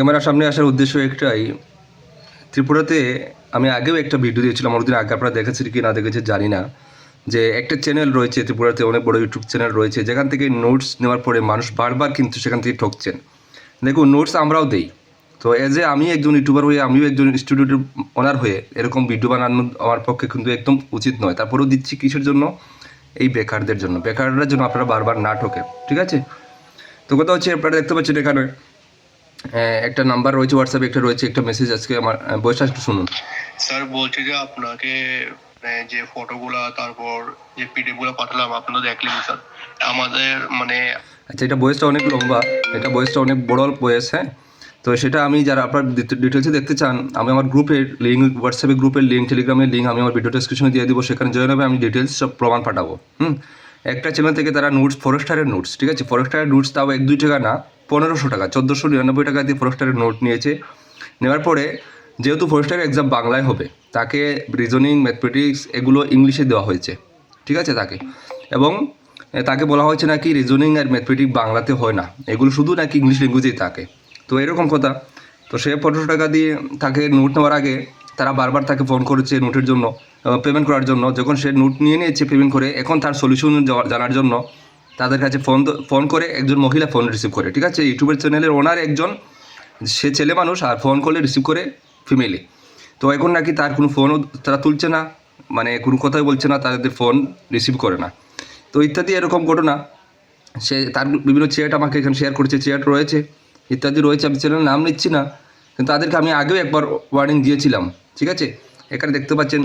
ক্যামেরার সামনে আসার উদ্দেশ্য একটাই, ত্রিপুরাতে আমি আগেও একটা ভিডিও দিয়েছিলাম, অনেকদিন আগে আপনারা দেখেছেন কি না দেখেছেন জানি না, যে একটা চ্যানেল রয়েছে ত্রিপুরাতে, অনেক বড় ইউটিউব চ্যানেল রয়েছে, যেখান থেকে নোটস নেওয়ার পরে মানুষ বারবার কিন্তু সেখান থেকে ঠকছেন। দেখুন নোটস আমরাও দেই। তো এজ এ আমি একজন ইউটিউবার হয়ে, আমিও একজন স্টুডিওর ওনার হয়ে এরকম ভিডিও বানানো আমার পক্ষে কিন্তু একদম উচিত নয়। তারপরেও দিচ্ছি কিসের জন্য? এই বেকারদের জন্য। বেকারদের জন্য আপনারা বারবার না ঠকে, ঠিক আছে? তো কথা হচ্ছে, আপনারা দেখতে পাচ্ছেন এখানে একটা নাম্বার রয়েছে হোয়াটসঅ্যাপে একটা রয়েছে একটা মেসেজ আজকে আমার বয়সটা একটু শুনুন। স্যার বলছি যে আপনাকে মানে যে ফটোগুলা তারপর যে পিডিএফগুলো পাঠালাম আপনি তো দেখলেন স্যার আমাদের মানে আচ্ছা এটা বয়সটা অনেক লম্বা। এটা বয়সটা অনেক বড় বয়স হ্যাঁ? তো সেটা আমি যারা আপনার ডিটেলসে দেখতে চান আমি আমার গ্রুপের লিঙ্ক হোয়াটসঅ্যাপে গ্রুপের লিঙ্ক টেলিগ্রামের লিঙ্ক আমি আমার ভিডিও ডেসক্রিপশনে দিয়ে দেবো সেখানে জয়েন হবে আমি ডিটেলস সব প্রমাণ পাঠাবো হুম? একটা চ্যানেল থেকে তারা নোটস ফরেস্টারের নোটস ঠিক আছে? ফরেস্টারের নোটস তাও এক দুই টাকা না পনেরোশো টাকা, চোদ্দোশো নিরানব্বই টাকা দিয়ে ফরেস্টারের নোট নিয়েছে। নেওয়ার পরে যেহেতু ফরেস্টারের এক্সাম বাংলায় হবে, তাকে রিজনিং ম্যাথমেটিক্স এগুলো ইংলিশে দেওয়া হয়েছে, ঠিক আছে তাকে? এবং তাকে বলা হয়েছে নাকি রিজনিং আর ম্যাথমেটিক্স বাংলাতে হয় না, এগুলো শুধু নাকি ইংলিশ ল্যাঙ্গুয়েজেই থাকে। তো এরকম কথা। তো সে পনেরোশো টাকা দিয়ে তাকে নোট নেওয়ার আগে তারা বারবার তাকে ফোন করেছে নোটের জন্য পেমেন্ট করার জন্য। যখন সে নোট নিয়ে নিয়েছে পেমেন্ট করে, এখন তার সলিউশন জানার জন্য তাদের কাছে ফোন ফোন করে, একজন মহিলা ফোন রিসিভ করে, ঠিক আছে? ইউটিউবের চ্যানেলের ওনার একজন, সে ছেলে মানুষ, আর ফোন করলে রিসিভ করে ফিমেলি তো এখন নাকি তার কোনো ফোনও তারা তুলছে না মানে কোনো কথাই বলছে না, তাদের ফোন রিসিভ করে না। তো ইত্যাদি এরকম ঘটনা। সে তার বিভিন্ন চেয়ারটা আমাকে এখানে শেয়ার করেছে চেয়ার রয়েছে, ইত্যাদি রয়েছে, আমি চ্যানেলের নাম নিচ্ছি না, কিন্তু তাদেরকে আমি আগেও একবার ওয়ার্নিং দিয়েছিলাম, ঠিক আছে? এখানে দেখতে পাচ্ছেন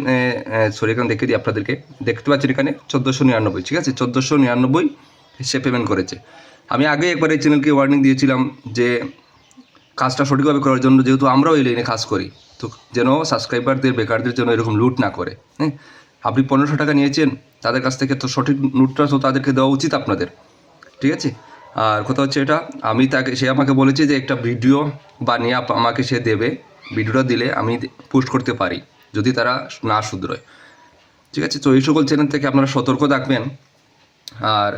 সরি এখানে দেখে দিই আপনাদেরকে। দেখতে পাচ্ছেন এখানে চোদ্দোশো নিরানব্বই, ঠিক আছে? চোদ্দোশো নিরানব্বই সে পেমেন্ট করেছে। আমি আগে একবার এই চ্যানেলকে ওয়ার্নিং দিয়েছিলাম যে কাজটা সঠিকভাবে করার জন্য যেহেতু আমরাও এই লাইনে কাজ করি, তো যেন সাবস্ক্রাইবারদের বেকারদের জন্য এরকম লুট না করে হ্যাঁ? আপনি পনেরোশো টাকা নিয়েছেন, তাদের কাছ থেকে তো সঠিক লুটটা তো তাদেরকে দেওয়া উচিত আপনাদের, ঠিক আছে? আর কথা হচ্ছে এটা, আমি তাকে, সে আমাকে বলেছে যে একটা ভিডিও বানিয়ে আমাকে সে দেবে ভিডিওটা দিলে আমি পোস্ট করতে পারি, যদি তারা না শুধরোয়, ঠিক আছে? তো এই সকল চ্যানেল থেকে আপনারা সতর্ক থাকবেন, আর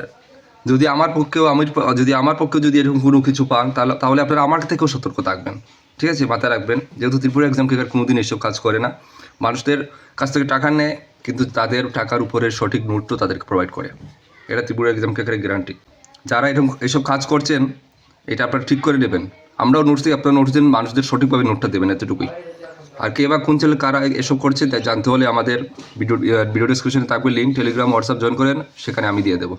যদি আমার পক্ষেও আমি, যদি আমার পক্ষেও যদি এরকম কোনো কিছু পান, তাহলে তাহলে আপনারা আমার থেকেও সতর্ক থাকবেন। ঠিক আছে? মাথায় রাখবেন। যেহেতু ত্রিপুরা এক্সাম কেকার কোনো দিন এসব কাজ করে না। মানুষদের কাছ থেকে টাকা নেয়, কিন্তু তাদের টাকার উপরে সঠিক নোট তাদেরকে প্রোভাইড করে। এটা ত্রিপুরা এক্সাম কেকারের গ্যারান্টি যারা এরকম, এসব কাজ করছেন, এটা আপনারা ঠিক করে নেবেন। আমরাও নোটস দিই, আপনারা নোটস দিন, মানুষদের সঠিকভাবে নোটটা দেবেন এতটুকুই। আর কে বা কোন ছেলে কারা এসব করছে তাই জানতে হলে আমাদের ভিডিও ভিডিও ডিসক্রিপশনে থাকবে লিঙ্ক টেলিগ্রাম হোয়াটসঅ্যাপ জয়েন করেন, সেখানে আমি দিয়ে দেবো।